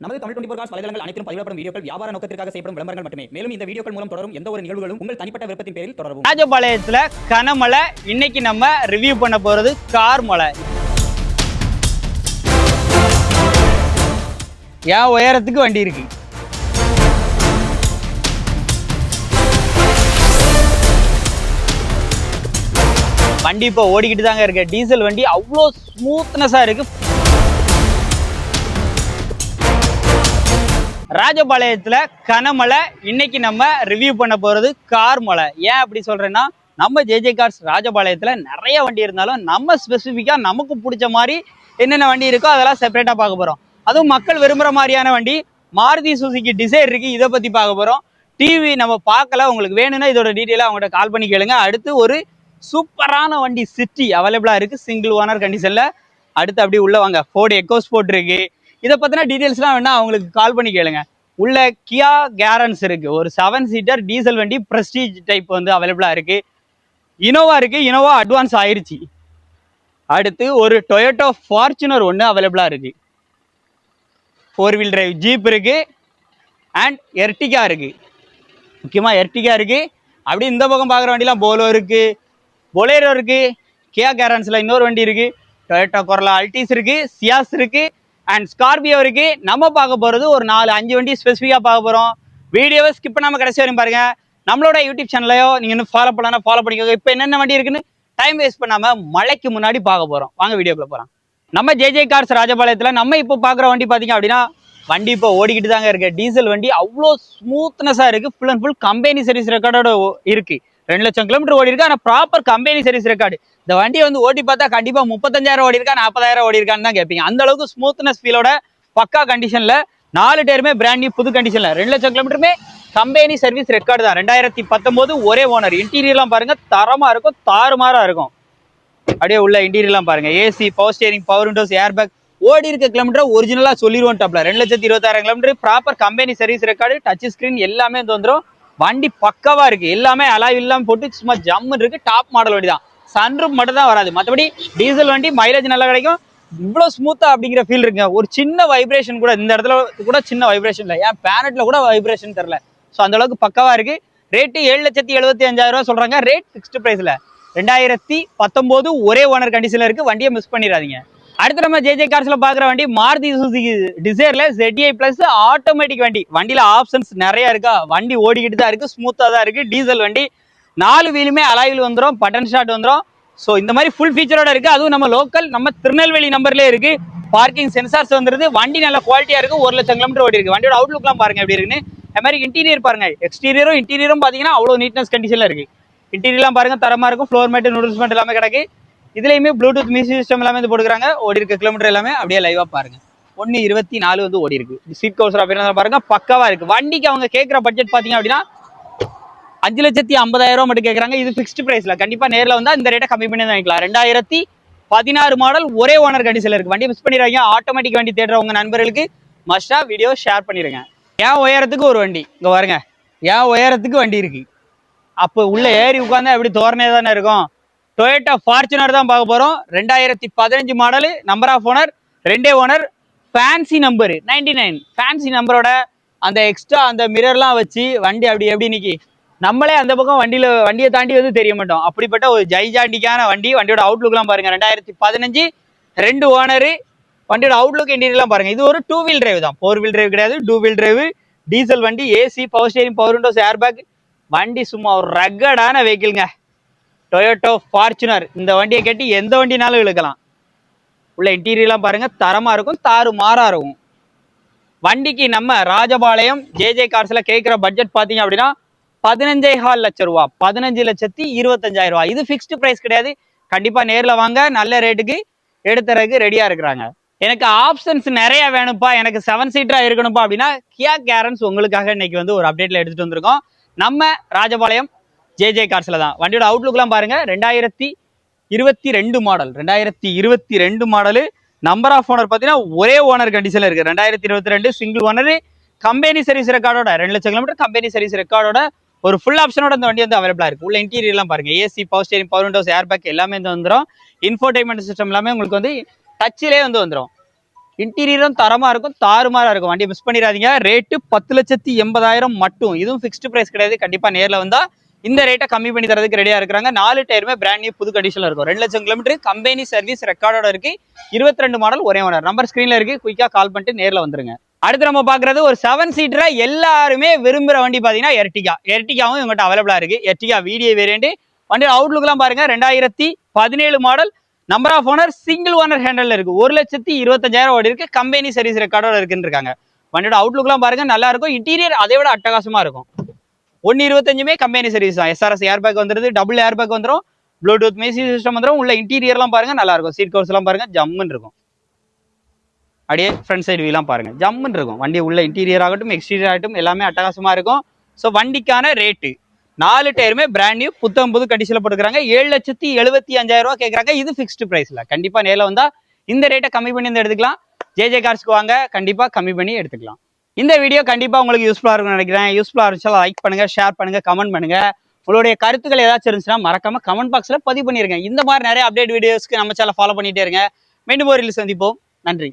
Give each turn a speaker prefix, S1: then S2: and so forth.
S1: நமது Tamil twenty four cos வலைதளங்கள் அனைத்தும் பதிவிடப்படும் வீடியோக்கள் வியாபார நோக்கத்திற்காக செய்யப்படும் விளம்பரங்கள் மட்டுமே. மேலும் இந்த வீடியோக்கள் மூலம் தொடரும் எந்த ஒரு நிகழ்வுகளும் உங்கள் தனிப்பட்ட விருப்பத்தின் பேரில் தொடரும்
S2: ராஜபாளையத்தில் கனமலை இன்னைக்கு நம்ம ரிவ்யூ பண்ண போறது கார் மலை என் உயரத்துக்கு வண்டி இருக்கு. வண்டி இப்போ ஓடிக்கிட்டு தாங்க இருக்கு. டீசல் வண்டி அவ்வளோ ஸ்மூத்னஸாக இருக்குது ராஜபாளையத்தில் கனமழை. இன்னைக்கு நம்ம ரிவ்யூ பண்ண போகிறது கார் மலை ஏன் அப்படி சொல்றேன்னா நம்ம ஜேஜே கார்ஸ் ராஜபாளையத்தில் நிறைய வண்டி இருந்தாலும் நம்ம ஸ்பெசிஃபிக்காக நமக்கு பிடிச்ச மாதிரி என்னென்ன வண்டி இருக்கோ அதெல்லாம் செப்பரேட்டாக பார்க்க போகிறோம் அதுவும் மக்கள் விரும்புகிற மாதிரியான வண்டி. மாருதி சுசுகி டிசைர் இருக்குது இதை பத்தி பார்க்க போகிறோம் டிவி நம்ம பார்க்கல உங்களுக்கு வேணும்னா இதோட டீட்டெயிலாக அவங்கள்ட்ட கால் பண்ணி கேளுங்க. அடுத்து ஒரு சூப்பரான வண்டி சிட்டி அவைலபிளா இருக்கு சிங்கிள் ஓனர் கண்டிஷன்ல அடுத்து அப்படியே உள்ள வாங்க ஃபோர்டு எக்கோ ஸ்போர்ட் இருக்குது இதை பற்றின டீட்டெயில்ஸ்லாம் வேணால் அவங்களுக்கு கால் பண்ணி கேளுங்க. உள்ள கியா கேரன்ஸ் இருக்குது ஒரு செவன் சீட்டர் டீசல் வண்டி ப்ரெஸ்டீஜ் டைப் வந்து அவைலபிளாக இருக்குது இனோவா இருக்குது இனோவா அட்வான்ஸ் ஆயிடுச்சு அடுத்து ஒரு டொயோட்டோ ஃபார்ச்சுனர் ஒன்று அவைலபிளாக இருக்குது ஃபோர் வீல் டிரைவ் ஜீப் இருக்குது அண்ட் எர்டிகா இருக்குது முக்கியமாக எர்டிகா இருக்குது அப்படி இந்த பக்கம் பார்க்குற வண்டிலாம் போலோ இருக்குது பொலேரோ இருக்குது கியா கேரன்ஸில் இன்னொரு வண்டி இருக்குது டொயோட்டா கொரலா அல்டிஸ் இருக்குது சியாஸ் இருக்குது அண்ட் ஸ்கார்பியோவுக்கு நம்ம பார்க்க போறது ஒரு நாலு அஞ்சு வண்டி ஸ்பெசிஃபிக்காக பார்க்க போகிறோம் வீடியோவை ஸ்கிப் பண்ணாம கடைசி வரையும் பாருங்க. நம்மளோட யூடியூப் சேனலையோ நீங்கள் இன்னும் ஃபாலோ பண்ணலாம் ஃபாலோ பண்ணிக்கோங்க. இப்போ என்னென்ன வண்டி இருக்குன்னு டைம் வேஸ்ட் பண்ணாம மழைக்கு முன்னாடி பார்க்க போறோம். வாங்க வீடியோக்குள்ளே போகிறோம் நம்ம ஜேஜே கார்ஸ் ராஜபாளையத்துல நம்ம இப்போ பார்க்குற வண்டி பார்த்தீங்க அப்படின்னா வண்டி இப்போ ஓடிக்கிட்டு தாங்க இருக்கு. டீசல் வண்டி அவ்வளோ ஸ்மூத்னஸாக இருக்கு. Full and full company service ரெக்கார்டோட இருக்கு. ரெண்டு லட்சம் கிலோமீட்டர் ஓடி இருக்கு. ஆனால் ப்ராப்பர் கம்பெனி சர்வீஸ் ரெக்கார்டு இந்த வண்டியை வந்து ஓட்டி பார்த்தா கண்டிப்பா முப்பத்தஞ்சாயிரம் ஓடி இருக்கா. நாற்பதாயிரம் ஓடி இருக்கான்னு தான் கேட்பீங்க. அந்த அளவுக்கு ஸ்மூத்னஸ் ஃபீலோட பக்கா கண்டிஷன்ல நாலு டயருமே பிராண்ட் நியூ புது கண்டிஷன்ல ரெண்டு லட்சம் கிலோமீட்டருமே கம்பெனி சர்வீஸ் ரெக்கார்டு தான். ரெண்டாயிரத்தி பத்தொம்போது ஒரே ஓனர் இன்டீரியர்லாம் பாருங்க தரமா இருக்கும் தாறுமாறா இருக்கும். அப்படியே உள்ள இன்டீரியர்லாம் பாருங்க. AC power steering power windows airbag ஓடி இருக்க கிலோமீட்டர் ஒரிஜினலாக சொல்லிடுவோம் டாப்ல ரெண்டு லட்சத்தி இருபத்தாயிரம் kilometre proper company service record touch screen எல்லாமே வந்துடும் வந்துரும். வண்டி பக்கவா இருக்கு. எல்லாமே அலாய் இல்லாமல் போட்டு சும்மா ஜம்முன்னு இருக்கு. டாப் மாடல் வண்டி தான் சன்ரூப் மட்டும் தான் வராது. மற்றபடி டீசல் வண்டி மைலேஜ் நல்லா கிடைக்கும். இவ்வளோ ஸ்மூத்தா அப்படிங்கிற ஃபீல் இருக்குங்க. ஒரு சின்ன வைப்ரேஷன் கூட இந்த இடத்துல கூட சின்ன வைப்ரேஷன் இல்லை. ஏன் பேனட்ல கூட வைப்ரேஷன் தெரில ஸோ அந்த அளவுக்கு பக்கவா இருக்கு. ரேட்டு ஏழு லட்சத்தி எழுபத்தி அஞ்சாயிரம் ரூபா சொல்றாங்க. ரேட் ஃபிக்ஸ்டு ப்ரைஸில் ரெண்டாயிரத்தி பத்தொம்போது ஒரே ஓனர் கண்டிஷனில் இருக்கு. வண்டியை மிஸ் பண்ணிடாதீங்க. அடுத்து நம்ம ஜேஜே கார்ஸ்ல பாக்குற வண்டி மாருதி சுசுகி டிசைர்ல ZDI பிளஸ் ஆட்டோமேட்டிக் வண்டி. வண்டியில ஆப்ஷன்ஸ் நிறைய இருக்கா? வண்டி ஓடிக்கிட்டு தான் இருக்கு ஸ்மூத்தா தான் இருக்கு. டீசல் வண்டி. நாலு வீலுமே அலாயில் வந்துடும் பட்டன் ஷாட் வந்துடும் ஸோ இந்த மாதிரி ஃபுல் ஃபீச்சரோட இருக்கு. அதுவும் நம்ம லோக்கல் நம்ம திருநெல்வேலி நம்பர்லேயே இருக்கு. பார்க்கிங் சென்சார்ஸ் வந்துருது. வண்டி நல்ல குவாலிட்டியா இருக்கு. ஒரு லட்சம் கிலோமீட்டர் ஓடி இருக்கு. வண்டியோட அவுட்லுக்லாம் பாருங்க எப்படி இருக்குன்னு. அது மாதிரி இன்டீரியர் பாருங்க. எக்ஸ்டீரியரும் இன்டீரியரும் பாத்தீங்கன்னா அவ்வளோ நீட்னஸ் கண்டிஷன்ல இருக்கு. இன்டீரியர்லாம் பாருங்க தரமா இருக்கும். ஃப்ளோர் மேட் நூடுல்ஸ் மேட் எல்லாமே கிடக்கு. இதுலயுமே ப்ளூடூத் மியூசிக் சிஸ்டம் எல்லாமே வந்து போட்டுக்கிறாங்க. ஓடி இருக்க கிலோமீட்டர் எல்லாமே அப்படியே லைவாக பாருங்க. ஒன்னு இருபத்தி நாலு வந்து ஓடி இருக்கு. சீட் கவுசர் அப்படின்னா பாருங்க. பக்காவாக இருக்கு. வண்டிக்கு அவங்க கேட்குற பட்ஜெட் பாத்தீங்க அப்படின்னா அஞ்சு லட்சத்தி ஐம்பதாயிரம் ரூபா மட்டும் கேட்குறாங்க. இது ஃபிக்ஸ்டு பிரைஸ்ல கண்டிப்பா நேர்ல வந்தா இந்த ரேட்டை கம்மி பண்ணி தான் வாங்கிக்கலாம். ரெண்டாயிரத்தி பதினாறு மாடல் ஒரே ஓனர் கண்டிஷன்ல இருக்கு. வண்டி மிஸ் பண்ணிடுறாங்க ஆட்டோமேட்டிக் வண்டி தேடுற உங்கள் நண்பர்களுக்கு மஸ்டா வீடியோ ஷேர் பண்ணிடுங்க. ஏன் உயரத்துக்கு ஒரு வண்டி. இங்க பாருங்க. ஏன் உயரத்துக்கு வண்டி இருக்கு. அப்போ உள்ள ஏறி உட்காந்தா எப்படி தோரணே தானே இருக்கும்? டொயோட்டா ஃபார்ச்சுனர் தான் பார்க்க போகிறோம் ரெண்டாயிரத்தி பதினஞ்சு மாடலு நம்பர் ஆஃப் ஓனர் ரெண்டே owner fancy number ninety nine fancy நம்பரோட அந்த எக்ஸ்ட்ரா அந்த மிரர்லாம் வச்சு வண்டி அப்படி எப்படி நிக்கி? நம்மளே அந்த பக்கம் வண்டியில் வண்டியை தாண்டி வந்து தெரிய மாட்டோம். அப்படிப்பட்ட ஒரு ஜைஜாண்டிக்கான வண்டி வண்டியோட அவுட்லுக்லாம் பாருங்கள் ரெண்டாயிரத்தி பதினஞ்சு ரெண்டு ஓனரு வண்டியோட அவுட்லுக் இன்டீரியர்லாம் பாருங்கள் இது ஒரு டூ வீல் டிரைவ் தான். ஃபோர் வீல் டிரைவ் கிடையாது டூ வீல் டிரைவ் டீசல் வண்டி AC power steering power windows air bag வண்டி சும்மா ஒரு ரக்கடான வெஹிக்கிள்ங்க டொயோட்டோ ஃபார்ச்சுனர் இந்த வண்டியை கேட்டு எந்த வண்டினாலும் இழுக்கலாம். உள்ள இன்டீரியர்லாம் பாருங்க தரமா இருக்கும் தாறு மாறா இருக்கும். வண்டிக்கு நம்ம ராஜபாளையம் ஜேஜே கார்ஸ்ல கேட்குற பட்ஜெட் பார்த்தீங்க அப்படின்னா பதினஞ்சே ஹால் லட்சம் ரூபா பதினஞ்சு லட்சத்தி இருபத்தஞ்சாயிரம் ரூபா. இது ஃபிக்ஸ்டு ப்ரைஸ் கிடையாது. கண்டிப்பா நேர்ல வாங்க நல்ல ரேட்டுக்கு எடுத்துறதுக்கு ரெடியா இருக்கிறாங்க. எனக்கு ஆப்ஷன்ஸ் நிறைய வேணும்ப்பா. எனக்கு செவன் சீட்டரா இருக்கணும்ப்பா அப்படின்னா கியா கேரன்ஸ் உங்களுக்காக இன்னைக்கு வந்து ஒரு அப்டேட்ல எடுத்துகிட்டு வந்திருக்கோம். நம்ம ராஜபாளையம் ஜேஜே கார்ஸ்ல தான். வண்டியோட அவுட்லுக்லாம் பாருங்க. ரெண்டாயிரத்தி இருபத்தி ரெண்டு மாடல் ரெண்டாயிரத்தி இருபத்தி ரெண்டு மாடலு நம்பர் ஆஃப் ஓனர் பார்த்தீங்கன்னா ஒரே ஓனர் கண்டிஷன்ல இருக்கு. ரெண்டாயிரத்தி இருபத்தி ரெண்டு சிங்கிள் ஓனர் கம்பெனி சர்வீஸ் ரெக்கார்டோட ரெண்டு லட்சம் கிலோமீட்டர் கம்பெனி சர்வீஸ் ரெக்கார்டோட ஒரு ஃபுல் ஆப்ஷனோட இந்த வண்டி வந்து அவைலபிளா இருக்கு. உள்ள இன்டீரியர்லாம் பாருங்க. AC power steering power windows air bag எல்லாமே வந்து வந்துடும் இன்ஃபோர்டைன்மெண்ட் சிஸ்டம் எல்லாமே உங்களுக்கு வந்து டச்சிலே வந்து வந்துடும் இன்டீரியரும் தரமா இருக்கும் தாறுமாறா இருக்கும். வண்டி மிஸ் பண்ணிடாதீங்க. ரேட்டு பத்து லட்சத்தி எண்பதாயிரம் மட்டும். இதுவும் ஃபிக்ஸ்டு ப்ரைஸ் கிடையாது. கண்டிப்பா நேர்ல வந்தால் இந்த ரேட்டை கம்மி பண்ணி தரதுக்கு ரெடியா இருக்கிறாங்க. நாலு டயருமே பிராண்ட் நியூ புது கண்டிஷன்ல இருக்கும். ரெண்டு லட்சம் கிலோமீட்டர் கம்பெனி சர்வீஸ் ரெக்கார்டோட இருக்கு. இருபத்தி ரெண்டு மாடல் ஒரே ஓனர் நம்பர் ஸ்கிரீன்ல இருக்கு. குயிக்கா கால் பண்ணிட்டு நேர்ல வந்துருங்க. அடுத்து நம்ம பாக்குறது ஒரு செவன் சீட்டரா எல்லாருமே விரும்புற வண்டி பாத்தீங்கன்னா எர்டிகா எர்டிகாவும் இவங்ககிட்ட அவைலபிளா இருக்கு. எர்டிகா வீடியோ வேரியண்ட் வண்டி அவுட்லுக்லாம் பாருங்க. ரெண்டாயிரத்தி பதினேழு model number of owner single owner ஹேண்டல்ல இருக்கு. ஒரு லட்சத்தி இருபத்தஞ்சாயிரம் ஓடி இருக்கு. கம்பெனி சர்வீஸ் ரெக்கார்டோட இருக்குன்னு இருக்காங்க வண்டியோட அவுட்லுக்லாம் பாருங்க. நல்லா இருக்கும். இன்டீரியர் அதை விட அட்டகாசமா இருக்கும். ஒன்னு இருபத்தஞ்சுமே கம்பெனி சர்வீஸ் தான். எஸ்ஆர்எஸ் ஏர் பேக் வந்துருது டபுள் ஏர் பேக் வந்துடும் ப்ளூடூத் மியூசிக் சிஸ்டம் வந்துடும் உள்ள இன்டீரியர்லாம் பாருங்க நல்லா இருக்கும். சீட் கவர்ஸ்லாம் எல்லாம் பாருங்க ஜம்முன்னு இருக்கும். அப்படியே ஃப்ரண்ட் சைடு வீலாம் பாருங்க ஜம்முன்னு இருக்கும். வண்டி உள்ள இன்டீரியர் ஆகட்டும் எக்ஸ்டீரியர் ஆகட்டும் எல்லாமே அட்டகாசமாக இருக்கும். ஸோ வண்டிக்கான ரேட்டு நாலு டயருமே பிராண்ட் நியூ புத்தம் புது கண்டிஷனில் போட்டுக்கிறாங்க. ஏழு லட்சத்தி எழுபத்தி அஞ்சாயிரம் ரூபா கேட்குறாங்க இது ஃபிக்ஸ்டு ப்ரைஸில் கண்டிப்பாக நேரில் வந்தால் இந்த ரேட்டை கம்மி பண்ணி வந்து எடுத்துக்கலாம். ஜேஜே கார்ஸ்க்கு வாங்க கண்டிப்பாக கம்மி பண்ணி எடுத்துக்கலாம். இந்த வீடியோ கண்டிப்பாக உங்களுக்கு யூஸ்ஃபுல்லாக இருக்கும்னு நினைக்கிறேன். யூஸ்ஃபுல்லாக இருந்துச்சா லைக் பண்ணுங்க ஷேர் பண்ணுங்க கமெண்ட் பண்ணுங்க. உங்களுடைய கருத்துக்கள் ஏதாச்சும் இருந்துச்சுன்னா மறக்காம கமெண்ட் பாக்ஸில் பதிவு பண்ணிருங்க. இந்த மாதிரி நிறைய அப்டேட் வீடியோஸ்க்கு நம்ம சேனல் ஃபாலோ பண்ணிட்டே இருங்க. மீண்டும் ஒரு சந்திப்போம். நன்றி.